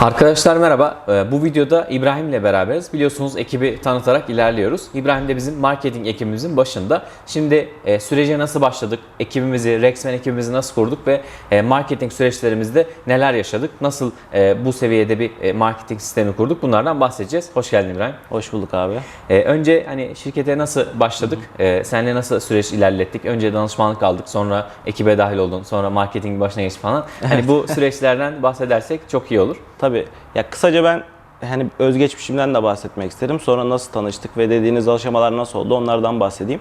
Arkadaşlar merhaba. Ee, Bu videoda İbrahim ile beraberiz. Biliyorsunuz ekibi tanıtarak ilerliyoruz. İbrahim de bizim marketing ekibimizin başında. Şimdi e, sürece nasıl başladık? Ekibimizi, Rexman ekibimizi nasıl kurduk ve e, marketing süreçlerimizde neler yaşadık? Nasıl e, bu seviyede bir marketing sistemi kurduk? Bunlardan bahsedeceğiz. Hoş geldin İbrahim. Hoş bulduk abi. Önce hani şirkete nasıl başladık? E, seninle nasıl süreç ilerlettik? Önce danışmanlık aldık, sonra ekibe dahil oldun, sonra marketing başına geçtik falan. Hani bu süreçlerden bahsedersek çok iyi olur. Tabii ya kısaca ben hani özgeçmişimden de bahsetmek isterim. Sonra nasıl tanıştık ve dediğiniz aşamalar nasıl oldu onlardan bahsedeyim.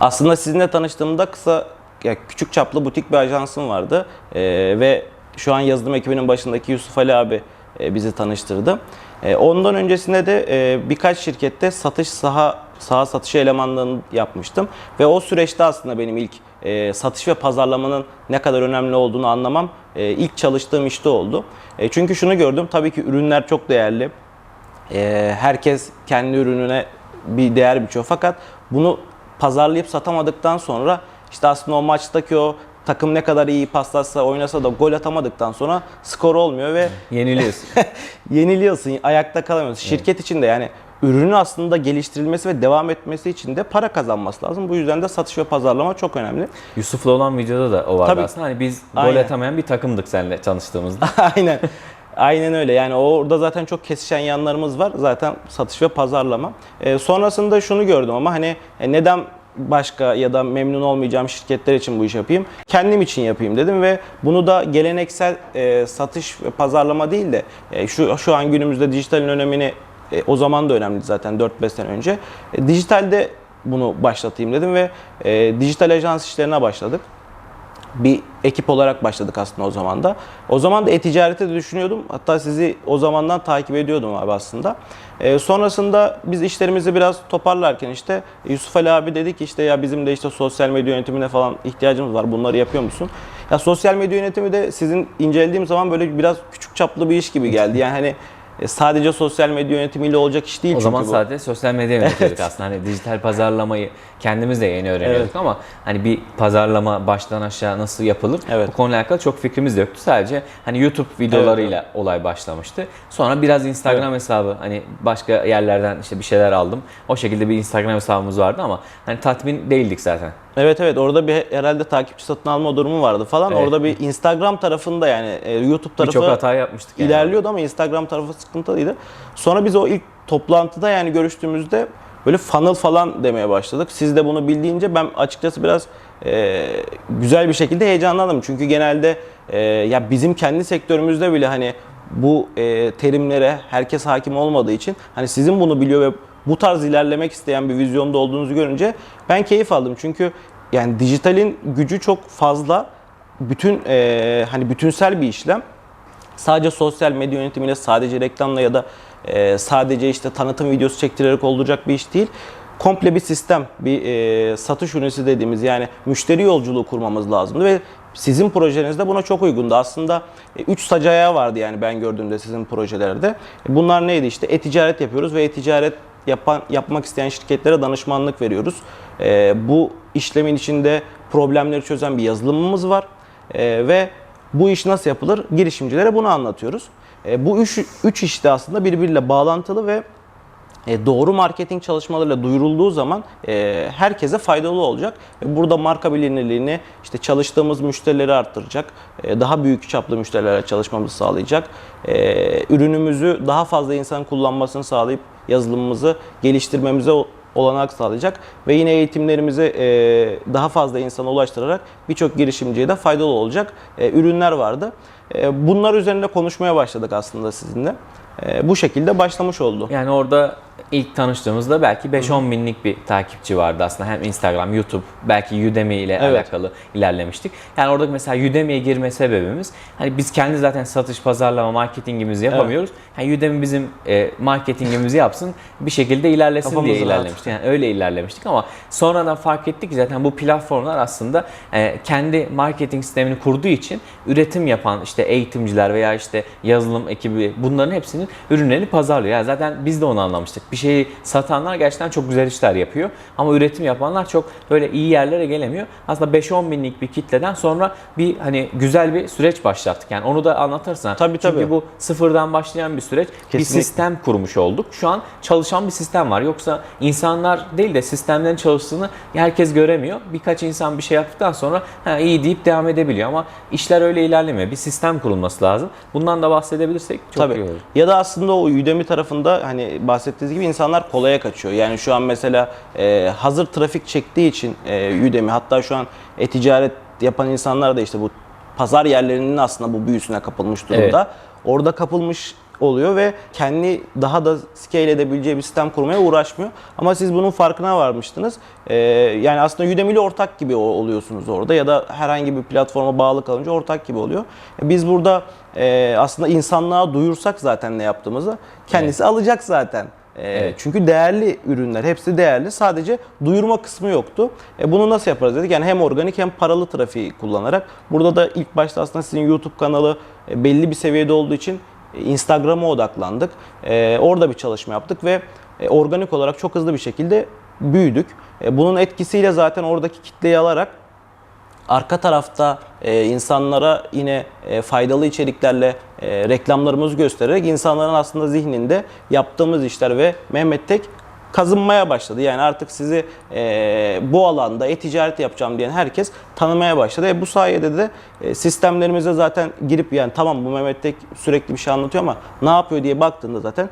Aslında sizinle tanıştığımda kısa ya küçük çaplı butik bir ajansım vardı. Ee, ve şu an yazılım ekibinin başındaki Yusuf Ali abi e, bizi tanıştırdı. E, ondan öncesinde de e, birkaç şirkette satış saha saha satışı elemanlığını yapmıştım ve o süreçte aslında benim ilk e, satış ve pazarlamanın ne kadar önemli olduğunu anlamam e, ilk çalıştığım işte oldu. E, çünkü şunu gördüm tabii ki ürünler çok değerli. E, herkes kendi ürününe bir değer biçiyor fakat bunu pazarlayıp satamadıktan sonra işte aslında o maçtaki o takım ne kadar iyi paslarsa oynasa da gol atamadıktan sonra skor olmuyor ve Yeniliyorsun. yeniliyorsun, ayakta kalamıyorsun. Şirket için de yani ürünün aslında geliştirilmesi ve devam etmesi için de para kazanması lazım. Bu yüzden de satış ve pazarlama çok önemli. Yusuf'la olan videoda da o vardı Tabii. aslında. Hani biz gol Aynen. atamayan bir takımdık seninle tanıştığımızda. Aynen. Aynen öyle. Yani orada zaten çok kesişen yanlarımız var. Zaten satış ve pazarlama. Ee, sonrasında şunu gördüm ama hani e, neden başka ya da memnun olmayacağım şirketler için bu iş yapayım? Kendim için yapayım dedim ve bunu da geleneksel e, satış ve pazarlama değil de e, şu şu an günümüzde dijitalin önemini e, o zaman da önemli zaten 4-5 sene önce. E, dijitalde bunu başlatayım dedim ve e, dijital ajans işlerine başladık bir ekip olarak başladık aslında o zaman da. O zaman da e-ticarete de düşünüyordum. Hatta sizi o zamandan takip ediyordum abi aslında. Ee, sonrasında biz işlerimizi biraz toparlarken işte Yusuf Ali abi dedi ki işte ya bizim de işte sosyal medya yönetimine falan ihtiyacımız var. Bunları yapıyor musun? Ya sosyal medya yönetimi de sizin incelediğim zaman böyle biraz küçük çaplı bir iş gibi geldi. Yani hani e, sadece sosyal medya yönetimiyle olacak iş değil o çünkü zaman bu. sadece sosyal medya yönetiyorduk aslında. Hani dijital pazarlamayı kendimiz de yeni öğreniyorduk Evet. ama hani bir pazarlama baştan aşağı nasıl yapılır? Evet. Bu konuyla alakalı çok fikrimiz de yoktu. Sadece hani YouTube videolarıyla olay başlamıştı. Sonra biraz Instagram hesabı hani başka yerlerden işte bir şeyler aldım. O şekilde bir Instagram hesabımız vardı ama hani tatmin değildik zaten. Evet evet orada bir herhalde takipçi satın alma durumu vardı falan. Evet. Orada bir Instagram tarafında yani e, YouTube tarafı Birçok hata yapmıştık yani. ilerliyordu ama Instagram tarafı sıkıntılıydı. Sonra biz o ilk toplantıda yani görüştüğümüzde böyle funnel falan demeye başladık. Siz de bunu bildiğince ben açıkçası biraz e, güzel bir şekilde heyecanlandım. Çünkü genelde e, ya bizim kendi sektörümüzde bile hani bu e, terimlere herkes hakim olmadığı için hani sizin bunu biliyor ve bu tarz ilerlemek isteyen bir vizyonda olduğunuzu görünce ben keyif aldım. Çünkü yani dijitalin gücü çok fazla. Bütün e, hani bütünsel bir işlem sadece sosyal medya yönetimiyle, sadece reklamla ya da e, sadece işte tanıtım videosu çektirerek olacak bir iş değil. Komple bir sistem, bir e, satış ünitesi dediğimiz yani müşteri yolculuğu kurmamız lazımdı ve sizin projenizde buna çok uygundu. Aslında 3 sac ayağı vardı yani ben gördüğümde sizin projelerde. E, Bunlar neydi işte? E-ticaret yapıyoruz ve e-ticaret yapan yapmak isteyen şirketlere danışmanlık veriyoruz. E, bu işlemin içinde problemleri çözen bir yazılımımız var. E, ve bu iş nasıl yapılır? Girişimcilere bunu anlatıyoruz. E, bu üç, üç iş de aslında birbiriyle bağlantılı ve doğru marketing çalışmalarıyla duyurulduğu zaman e, herkese faydalı olacak. E, burada marka bilinirliğini, işte çalıştığımız müşterileri arttıracak, e, daha büyük çaplı müşterilerle çalışmamızı sağlayacak, e, ürünümüzü daha fazla insan kullanmasını sağlayıp yazılımımızı geliştirmemize olanak sağlayacak ve yine eğitimlerimizi e, daha fazla insana ulaştırarak birçok girişimciye de faydalı olacak e, ürünler vardı. E, bunlar üzerinde konuşmaya başladık aslında sizinle. E, bu şekilde başlamış oldu. Yani orada ilk tanıştığımızda belki 5-10 binlik bir takipçi vardı aslında. Hem Instagram, YouTube, belki Udemy ile Evet. alakalı ilerlemiştik. Yani orada mesela Udemy'ye girme sebebimiz hani biz kendi zaten satış, pazarlama, marketingimizi yapamıyoruz. Yani Udemy bizim e, marketingimizi yapsın, bir şekilde ilerlesin Kafamız diye ilerlemiştik. Yani öyle ilerlemiştik ama sonradan fark ettik ki zaten bu platformlar aslında e, kendi marketing sistemini kurduğu için üretim yapan işte eğitimciler veya işte yazılım ekibi bunların hepsinin ürünlerini pazarlıyor. Yani zaten biz de onu anlamıştık. Bir şeyi satanlar gerçekten çok güzel işler yapıyor. Ama üretim yapanlar çok böyle iyi yerlere gelemiyor. Aslında 5-10 binlik bir kitleden sonra bir hani güzel bir süreç başlattık. Yani onu da anlatırsan. Tabii, Çünkü tabii. bu sıfırdan başlayan bir süreç. Bir Kesinlikle. sistem kurmuş olduk. Şu an çalışan bir sistem var. Yoksa insanlar değil de sistemlerin çalıştığını herkes göremiyor. Birkaç insan bir şey yaptıktan sonra ha, iyi deyip devam edebiliyor ama işler öyle ilerlemiyor. Bir sistem kurulması lazım. Bundan da bahsedebilirsek çok Tabii. iyi olur. Ya da aslında o Udemy tarafında hani bahsettiğiniz gibi insanlar kolaya kaçıyor. Yani şu an mesela e, hazır trafik çektiği için e, Udemy hatta şu an e-ticaret yapan insanlar da işte bu pazar yerlerinin aslında bu büyüsüne kapılmış durumda. Orada kapılmış oluyor ve kendi daha da scale edebileceği bir sistem kurmaya uğraşmıyor. Ama siz bunun farkına varmıştınız. Ee, yani aslında Udemy ile ortak gibi oluyorsunuz orada ya da herhangi bir platforma bağlı kalınca ortak gibi oluyor. Biz burada e, aslında insanlığa duyursak zaten ne yaptığımızı kendisi alacak zaten. Ee, Evet. Çünkü değerli ürünler, hepsi değerli. Sadece duyurma kısmı yoktu. E, bunu nasıl yaparız dedik. Yani hem organik hem paralı trafiği kullanarak. Burada da ilk başta aslında sizin YouTube kanalı e, belli bir seviyede olduğu için e, Instagram'a odaklandık. E, orada bir çalışma yaptık ve e, organik olarak çok hızlı bir şekilde büyüdük. E, bunun etkisiyle zaten oradaki kitleyi alarak arka tarafta insanlara yine faydalı içeriklerle reklamlarımızı göstererek insanların aslında zihninde yaptığımız işler ve Mehmet Tek kazınmaya başladı. Yani artık sizi e, bu alanda e-ticaret yapacağım diyen herkes tanımaya başladı. E, bu sayede de e, sistemlerimize zaten girip yani tamam bu Mehmet Tek sürekli bir şey anlatıyor ama ne yapıyor diye baktığında zaten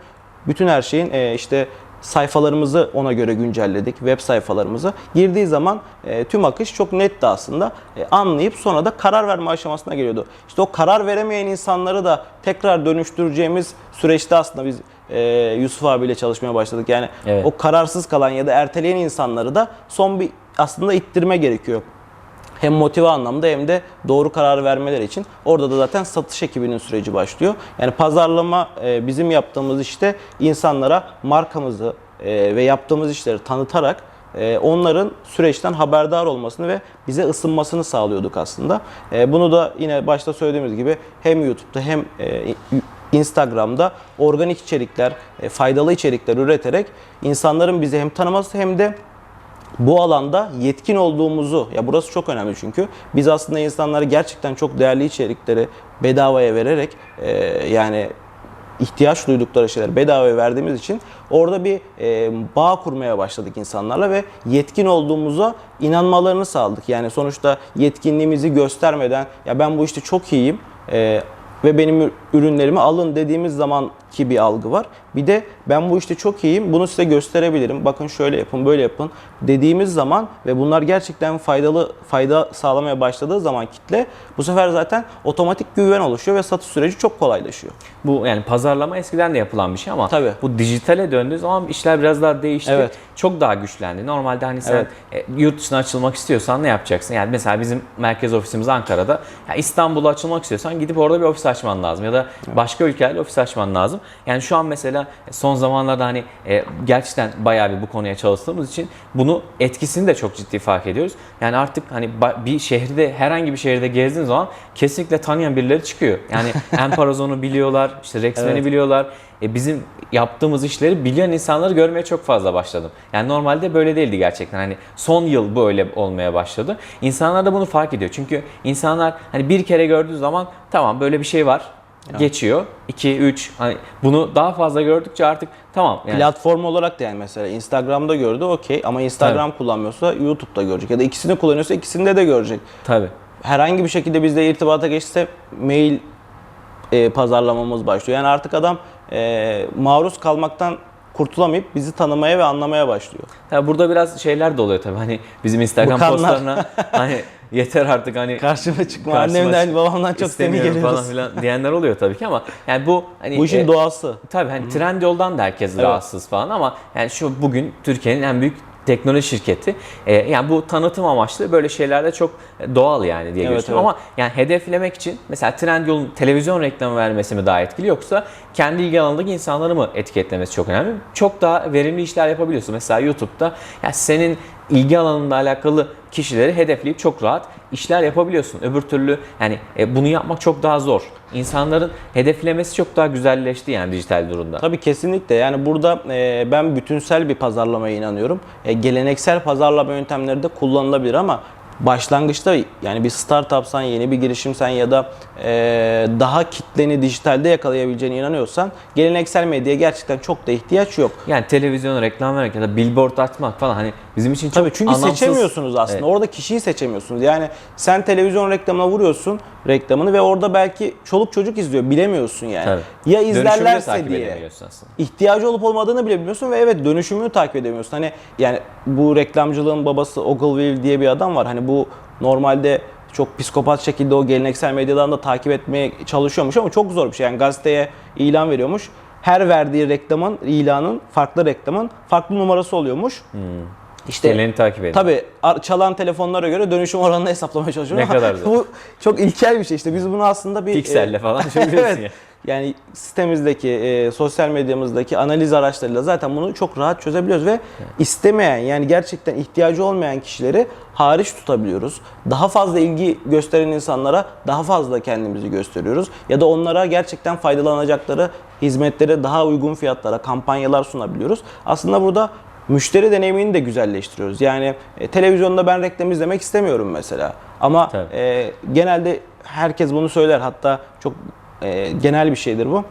bütün her şeyin e, işte sayfalarımızı ona göre güncelledik. Web sayfalarımızı. Girdiği zaman e, tüm akış çok netti aslında. E, anlayıp sonra da karar verme aşamasına geliyordu. İşte o karar veremeyen insanları da tekrar dönüştüreceğimiz süreçte aslında biz e, Yusuf abiyle çalışmaya başladık. Yani Evet. o kararsız kalan ya da erteleyen insanları da son bir aslında ittirme gerekiyor hem motive anlamda hem de doğru karar vermeleri için. Orada da zaten satış ekibinin süreci başlıyor. Yani pazarlama e, bizim yaptığımız işte insanlara markamızı e, ve yaptığımız işleri tanıtarak e, onların süreçten haberdar olmasını ve bize ısınmasını sağlıyorduk aslında. E, Bunu da yine başta söylediğimiz gibi hem YouTube'da hem e, Instagram'da organik içerikler, e, faydalı içerikler üreterek insanların bizi hem tanıması hem de bu alanda yetkin olduğumuzu, ya burası çok önemli çünkü biz aslında insanlara gerçekten çok değerli içerikleri bedavaya vererek e, yani ihtiyaç duydukları şeyler bedavaya verdiğimiz için orada bir e, bağ kurmaya başladık insanlarla ve yetkin olduğumuza inanmalarını sağladık. Yani sonuçta yetkinliğimizi göstermeden ya ben bu işte çok iyiyim e, ve benim ürünlerimi alın dediğimiz zaman ki bir algı var. Bir de ben bu işte çok iyiyim, bunu size gösterebilirim. Bakın şöyle yapın, böyle yapın dediğimiz zaman ve bunlar gerçekten faydalı fayda sağlamaya başladığı zaman kitle bu sefer zaten otomatik güven oluşuyor ve satış süreci çok kolaylaşıyor. Bu yani pazarlama eskiden de yapılan bir şey ama Tabii. bu dijitale döndüğü zaman işler biraz daha değişti. Evet. Çok daha güçlendi. Normalde hani sen Evet. e, yurt dışına açılmak istiyorsan ne yapacaksın? Yani mesela bizim merkez ofisimiz Ankara'da. Ya İstanbul'a açılmak istiyorsan gidip orada bir ofis açman lazım ya da başka ülkelerde ofis açman lazım. Yani şu an mesela son zamanlarda hani e, gerçekten bayağı bir bu konuya çalıştığımız için bunu etkisini de çok ciddi fark ediyoruz. Yani artık hani bir şehirde herhangi bir şehirde gezdiğin zaman kesinlikle tanıyan birileri çıkıyor. Yani Emparazon'u biliyorlar, işte Rexmen'i Evet. biliyorlar. E, bizim yaptığımız işleri bilen insanları görmeye çok fazla başladım. Yani normalde böyle değildi gerçekten. Hani son yıl böyle olmaya başladı. İnsanlar da bunu fark ediyor. Çünkü insanlar hani bir kere gördüğü zaman tamam böyle bir şey var. Geçiyor. 2 3 hani bunu daha fazla gördükçe artık tamam yani Platform olarak da yani mesela Instagram'da gördü okey ama Instagram kullanmıyorsa YouTube'da görecek ya da ikisini kullanıyorsa ikisinde de görecek. tabii. herhangi bir şekilde bizle irtibata geçse mail e, pazarlamamız başlıyor. Yani artık adam e, maruz kalmaktan kurtulamayıp bizi tanımaya ve anlamaya başlıyor. Ya burada biraz şeyler de oluyor tabii. Hani bizim Instagram Bıkanlar. postlarına hani yeter artık hani Karşıma çıkma. karşıma Annemden, çık- babamdan çok seni istemiyorum geliyoruz. falan filan diyenler oluyor tabii ki ama yani bu hani Bu işin e, doğası. Tabii hani Trendyol'dan da herkes rahatsız falan ama yani şu bugün Türkiye'nin en büyük teknoloji şirketi. Ee, yani bu tanıtım amaçlı böyle şeylerde çok doğal yani diye Evet, görüyorum. evet. Ama yani hedeflemek için mesela Trendyol'un televizyon reklamı vermesi mi daha etkili yoksa kendi ilgi alanındaki insanları mı etiketlemesi çok önemli. Çok daha verimli işler yapabiliyorsun. Mesela YouTube'da ya senin ilgi alanında alakalı kişileri hedefleyip çok rahat işler yapabiliyorsun. Öbür türlü yani e, bunu yapmak çok daha zor. İnsanların hedeflemesi çok daha güzelleşti yani dijital durumda. Tabii kesinlikle. Yani burada e, ben bütünsel bir pazarlamaya inanıyorum. E, geleneksel pazarlama yöntemleri de kullanılabilir ama başlangıçta yani bir startupsan, yeni bir girişimsen ya da e, daha kitleni dijitalde yakalayabileceğine inanıyorsan geleneksel medyaya gerçekten çok da ihtiyaç yok. Yani televizyona reklam vermek ya da billboard atmak falan hani bizim için çok Tabii çünkü anlamsız. seçemiyorsunuz aslında. Evet. Orada kişiyi seçemiyorsunuz. Yani sen televizyon reklamına vuruyorsun reklamını ve orada belki çoluk çocuk izliyor. Bilemiyorsun yani. Tabii. Ya izlerlerse takip diye. aslında. ihtiyacı olup olmadığını bile bilmiyorsun ve evet dönüşümünü takip edemiyorsun. Hani yani bu reklamcılığın babası Ogilvy diye bir adam var. Hani bu normalde çok psikopat şekilde o geleneksel medyadan da takip etmeye çalışıyormuş ama çok zor bir şey. Yani gazeteye ilan veriyormuş. Her verdiği reklamın, ilanın, farklı reklamın farklı numarası oluyormuş. İşte Geleni takip edin. Tabii çalan telefonlara göre dönüşüm oranını hesaplamaya çalışıyorum. Ne kadar bu çok ilkel bir şey. İşte biz bunu aslında bir Pikselle e, falan düşünebilirsin evet. ya. Yani sitemizdeki, e, sosyal medyamızdaki analiz araçlarıyla zaten bunu çok rahat çözebiliyoruz ve istemeyen yani gerçekten ihtiyacı olmayan kişileri hariç tutabiliyoruz. Daha fazla ilgi gösteren insanlara daha fazla kendimizi gösteriyoruz ya da onlara gerçekten faydalanacakları hizmetleri daha uygun fiyatlara, kampanyalar sunabiliyoruz. Aslında burada müşteri deneyimini de güzelleştiriyoruz. Yani e, televizyonda ben reklam izlemek istemiyorum mesela. Ama Tabii. e, genelde herkes bunu söyler. Hatta çok e, genel bir şeydir bu.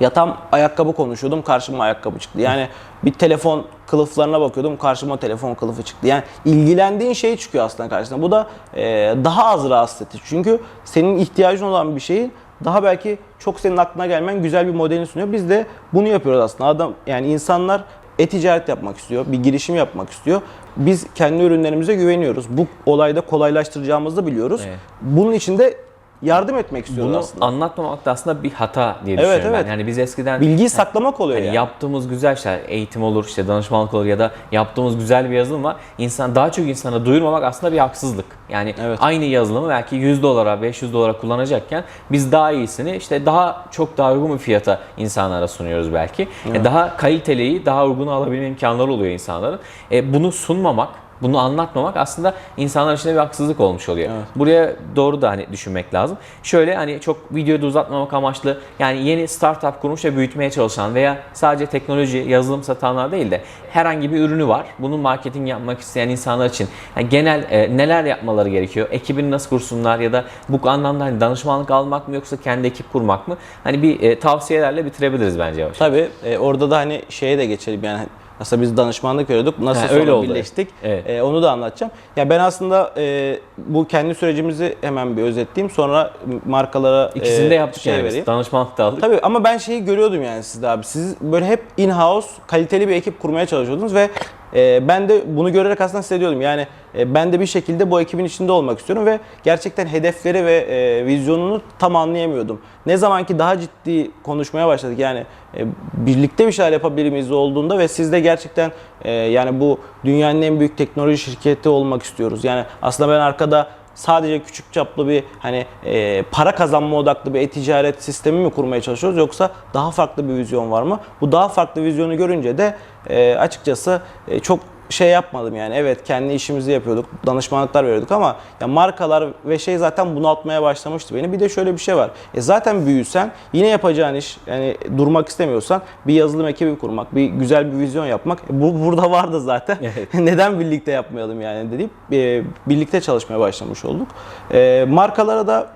Ya tam ayakkabı konuşuyordum karşıma ayakkabı çıktı. Yani bir telefon kılıflarına bakıyordum karşıma telefon kılıfı çıktı. Yani ilgilendiğin şey çıkıyor aslında karşısına. Bu da e, daha az rahatsız edici. Çünkü senin ihtiyacın olan bir şeyin daha belki çok senin aklına gelmeyen güzel bir modelini sunuyor. Biz de bunu yapıyoruz aslında. Adam yani insanlar e-ticaret yapmak istiyor, bir girişim yapmak istiyor. Biz kendi ürünlerimize güveniyoruz. Bu olayda kolaylaştıracağımızı da biliyoruz. Evet. Bunun için de yardım etmek istiyoruz Bunu aslında. anlatmamak da aslında bir hata diye Evet, düşünüyorum evet. ben. Yani biz eskiden Bilgiyi saklamak oluyor Hani yani. yaptığımız güzel şeyler, eğitim olur, işte danışmanlık olur ya da yaptığımız güzel bir yazılım var. İnsan daha çok insana duyurmamak aslında bir haksızlık. Yani Evet. aynı yazılımı belki 100 dolara, 500 dolara kullanacakken biz daha iyisini işte daha çok daha uygun bir fiyata insanlara sunuyoruz belki. E, daha kaliteliyi daha uygun alabilme imkanları oluyor insanların. E, bunu sunmamak bunu anlatmamak aslında insanlar için bir haksızlık olmuş oluyor. Buraya doğru da hani düşünmek lazım. Şöyle hani çok videoyu da uzatmamak amaçlı yani yeni startup kurmuş ve büyütmeye çalışan veya sadece teknoloji, yazılım satanlar değil de herhangi bir ürünü var. Bunun marketing yapmak isteyen insanlar için yani genel e, neler yapmaları gerekiyor? Ekibini nasıl kursunlar ya da bu anlamda hani danışmanlık almak mı yoksa kendi ekip kurmak mı? Hani bir e, tavsiyelerle bitirebiliriz bence yavaş. Tabii e, orada da hani şeye de geçelim yani Nasıl biz danışmanlık veriyorduk, nasıl Ha, öyle oldu. birleştik, Evet. e, onu da anlatacağım. Ya ben aslında e, bu kendi sürecimizi hemen bir özetleyeyim, sonra markalara İkisini e, de yaptık şey yani vereyim. Danışmanlık da aldık. Tabii ama ben şeyi görüyordum yani sizde abi. Siz böyle hep in-house kaliteli bir ekip kurmaya çalışıyordunuz ve e, ben de bunu görerek aslında hissediyordum. Yani e, ben de bir şekilde bu ekibin içinde olmak istiyorum ve gerçekten hedefleri ve e, vizyonunu tam anlayamıyordum. Ne zaman ki daha ciddi konuşmaya başladık yani e, birlikte bir şeyler yapabilir olduğunda ve siz de gerçekten e, yani bu dünyanın en büyük teknoloji şirketi olmak istiyoruz. Yani aslında ben arkada sadece küçük çaplı bir hani e, para kazanma odaklı bir e-ticaret sistemi mi kurmaya çalışıyoruz yoksa daha farklı bir vizyon var mı? Bu daha farklı vizyonu görünce de e, açıkçası e, çok şey yapmadım yani evet kendi işimizi yapıyorduk danışmanlıklar veriyorduk ama ya markalar ve şey zaten bunaltmaya başlamıştı beni bir de şöyle bir şey var e zaten büyüsen yine yapacağın iş yani durmak istemiyorsan bir yazılım ekibi kurmak bir güzel bir vizyon yapmak e, bu burada vardı zaten Evet. neden birlikte yapmayalım yani deyip e, birlikte çalışmaya başlamış olduk. E, markalara da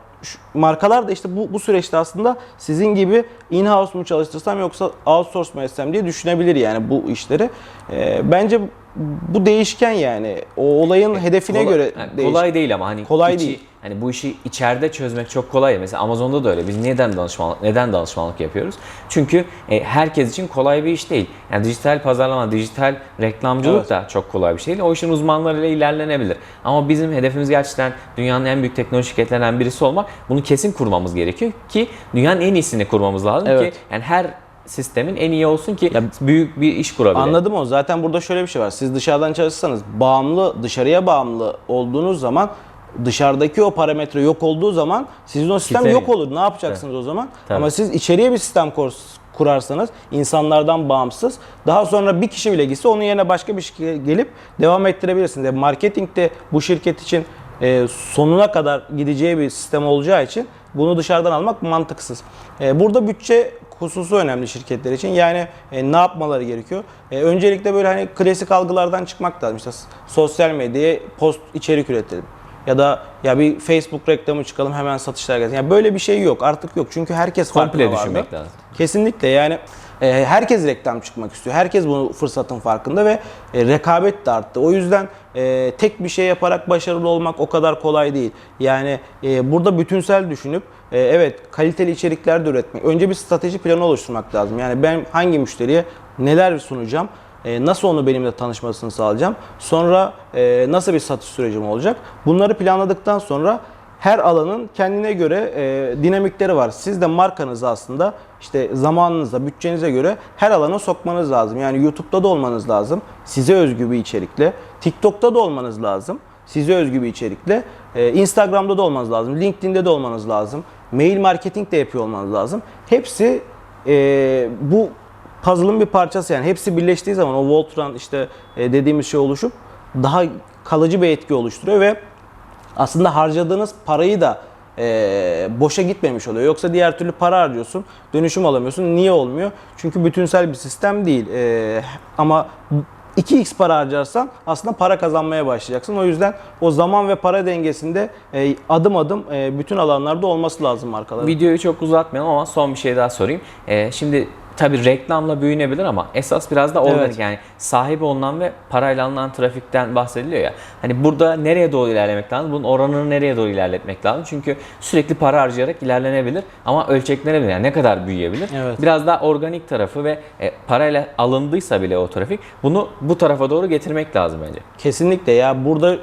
markalar da işte bu, bu süreçte aslında sizin gibi in-house mu çalıştırsam yoksa outsource mu etsem diye düşünebilir yani bu işleri. E, bence bu değişken yani. O olayın hedefine Kolay- göre yani değiş- kolay değil ama hani Kolay içi- değil. Hani bu işi içeride çözmek çok kolay. Mesela Amazon'da da öyle. Biz neden danışmanlık neden danışmanlık yapıyoruz? Çünkü e, herkes için kolay bir iş değil. Yani dijital pazarlama, dijital reklamcılık Evet. da çok kolay bir şey değil. O işin uzmanlarıyla ilerlenebilir. Ama bizim hedefimiz gerçekten dünyanın en büyük teknoloji şirketlerinden birisi olmak. Bunu kesin kurmamız gerekiyor ki dünyanın en iyisini kurmamız lazım Evet. ki yani her sistemin en iyi olsun ki Ya- büyük bir iş kurabilelim. Anladım o. Zaten burada şöyle bir şey var. Siz dışarıdan çalışırsanız bağımlı, dışarıya bağımlı olduğunuz zaman dışarıdaki o parametre yok olduğu zaman sizin o sistem Kitlenin. yok olur. Ne yapacaksınız o zaman? Tabii. Ama siz içeriye bir sistem kur- kurarsanız insanlardan bağımsız daha sonra bir kişi bile gitse onun yerine başka bir kişi gelip devam ettirebilirsiniz. Yani marketingde bu şirket için e, sonuna kadar gideceği bir sistem olacağı için bunu dışarıdan almak mantıksız. E, burada bütçe hususu önemli şirketler için. Yani e, ne yapmaları gerekiyor? E, öncelikle böyle hani klasik algılardan çıkmak lazım. İşte sosyal medyaya post içerik üretelim. Ya da ya bir Facebook reklamı çıkalım hemen satışlar gelsin. Yani böyle bir şey yok. Artık yok. Çünkü herkes Komple vardı. düşünmek lazım. Kesinlikle yani e, herkes reklam çıkmak istiyor. Herkes bu fırsatın farkında ve e, rekabet de arttı. O yüzden e, tek bir şey yaparak başarılı olmak o kadar kolay değil. Yani burada bütünsel düşünüp evet kaliteli içerikler de üretmek. Önce bir strateji planı oluşturmak lazım. Yani ben hangi müşteriye neler sunacağım? Nasıl onu benimle tanışmasını sağlayacağım? Sonra nasıl bir satış sürecim olacak? Bunları planladıktan sonra her alanın kendine göre e, dinamikleri var. Siz de markanızı aslında işte zamanınıza, bütçenize göre her alana sokmanız lazım. Yani YouTube'da da olmanız lazım. Size özgü bir içerikle. TikTok'ta da olmanız lazım. Size özgü bir içerikle. E, Instagram'da da olmanız lazım. LinkedIn'de de olmanız lazım. Mail marketing de yapıyor olmanız lazım. Hepsi e, bu puzzle'ın bir parçası yani. Hepsi birleştiği zaman o Voltron işte e, dediğimiz şey oluşup daha kalıcı bir etki oluşturuyor ve aslında harcadığınız parayı da e, boşa gitmemiş oluyor. Yoksa diğer türlü para harcıyorsun, dönüşüm alamıyorsun. Niye olmuyor? Çünkü bütünsel bir sistem değil. E, ama 2x para harcarsan aslında para kazanmaya başlayacaksın. O yüzden o zaman ve para dengesinde e, adım adım e, bütün alanlarda olması lazım markaların. Videoyu çok uzatmayalım ama son bir şey daha sorayım. Ee, şimdi tabii reklamla büyünebilir ama esas biraz da organik Evet. yani sahibi olunan ve parayla alınan trafikten bahsediliyor ya. Hani burada nereye doğru ilerlemek lazım? Bunun oranını nereye doğru ilerletmek lazım? Çünkü sürekli para harcayarak ilerlenebilir ama ölçeklenebilir. Yani ne kadar büyüyebilir? Evet. Biraz daha organik tarafı ve e, parayla alındıysa bile o trafik bunu bu tarafa doğru getirmek lazım bence. Kesinlikle ya burada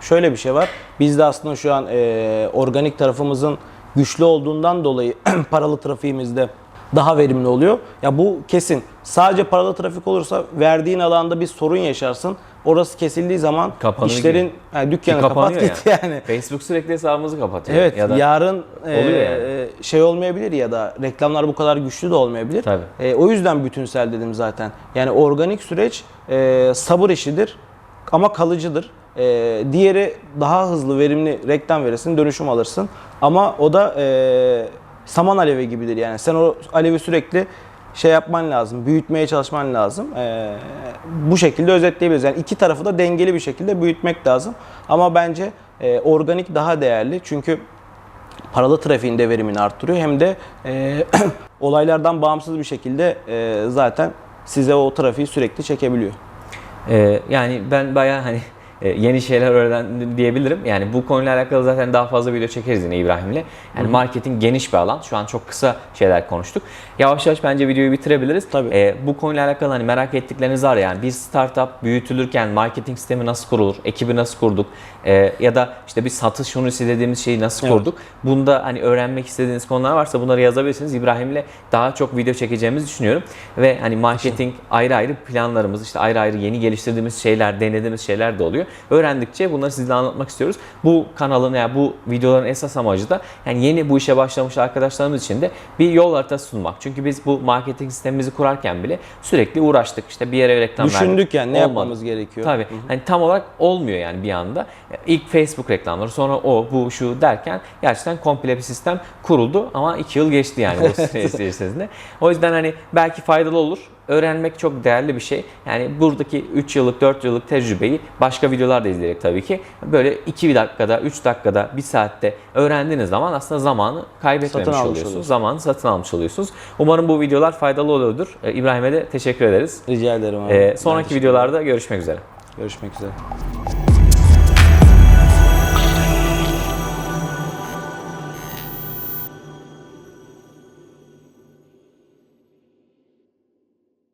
şöyle bir şey var. Biz de aslında şu an e, organik tarafımızın güçlü olduğundan dolayı paralı trafiğimizde daha verimli oluyor. Ya bu kesin. Sadece paralı trafik olursa verdiğin alanda bir sorun yaşarsın. Orası kesildiği zaman Kapanır işlerin yani dükkanı kapat kapanıyor git yani. Facebook sürekli hesabımızı kapatıyor. Evet ya da yarın e, yani. şey olmayabilir ya da reklamlar bu kadar güçlü de olmayabilir. Tabii. E, o yüzden bütünsel dedim zaten. Yani organik süreç e, sabır işidir ama kalıcıdır. E, diğeri daha hızlı verimli reklam verirsin dönüşüm alırsın. Ama o da e, saman alevi gibidir yani. Sen o alevi sürekli şey yapman lazım, büyütmeye çalışman lazım. E, bu şekilde özetleyebiliriz. Yani iki tarafı da dengeli bir şekilde büyütmek lazım. Ama bence e, organik daha değerli çünkü paralı trafiğin de verimini arttırıyor hem de e, olaylardan bağımsız bir şekilde e, zaten size o trafiği sürekli çekebiliyor. Ee, yani ben bayağı hani yeni şeyler öğrendim diyebilirim. Yani bu konuyla alakalı zaten daha fazla video çekeriz yine İbrahim'le. Yani marketing geniş bir alan. Şu an çok kısa şeyler konuştuk. Yavaş yavaş bence videoyu bitirebiliriz. Tabii. Ee, bu konuyla alakalı hani merak ettikleriniz var ya, yani bir startup büyütülürken marketing sistemi nasıl kurulur? Ekibi nasıl kurduk? Ee, ya da işte bir satış yönüsü dediğimiz şeyi nasıl Evet. kurduk? Bunda hani öğrenmek istediğiniz konular varsa bunları yazabilirsiniz. İbrahim'le daha çok video çekeceğimizi düşünüyorum. Ve hani marketing ayrı ayrı planlarımız, işte ayrı ayrı yeni geliştirdiğimiz şeyler, denediğimiz şeyler de oluyor. Öğrendikçe bunları sizle anlatmak istiyoruz. Bu kanalın ya bu videoların esas amacı da yani yeni bu işe başlamış arkadaşlarımız için de bir yol haritası sunmak. Çünkü biz bu marketing sistemimizi kurarken bile sürekli uğraştık. İşte bir yere reklam verdik. Düşündük yani ne Olmadı. yapmamız gerekiyor. Tabii. Hani tam olarak olmuyor yani bir anda. İlk Facebook reklamları sonra o bu şu derken gerçekten komple bir sistem kuruldu ama iki yıl geçti yani bu süre içerisinde. O yüzden hani belki faydalı olur. Öğrenmek çok değerli bir şey. Yani buradaki 3 yıllık 4 yıllık tecrübeyi başka videolar da izleyerek tabii ki böyle 2 dakikada 3 dakikada 1 saatte öğrendiğiniz zaman aslında zamanı kaybetmemiş Satın oluyorsunuz. oluyorsunuz. Zamanı satın almış oluyorsunuz. Umarım bu videolar faydalı oluyordur. Ee, İbrahim'e de teşekkür ederiz. Rica ederim abi. Ee, sonraki videolarda görüşmek üzere. Görüşmek üzere.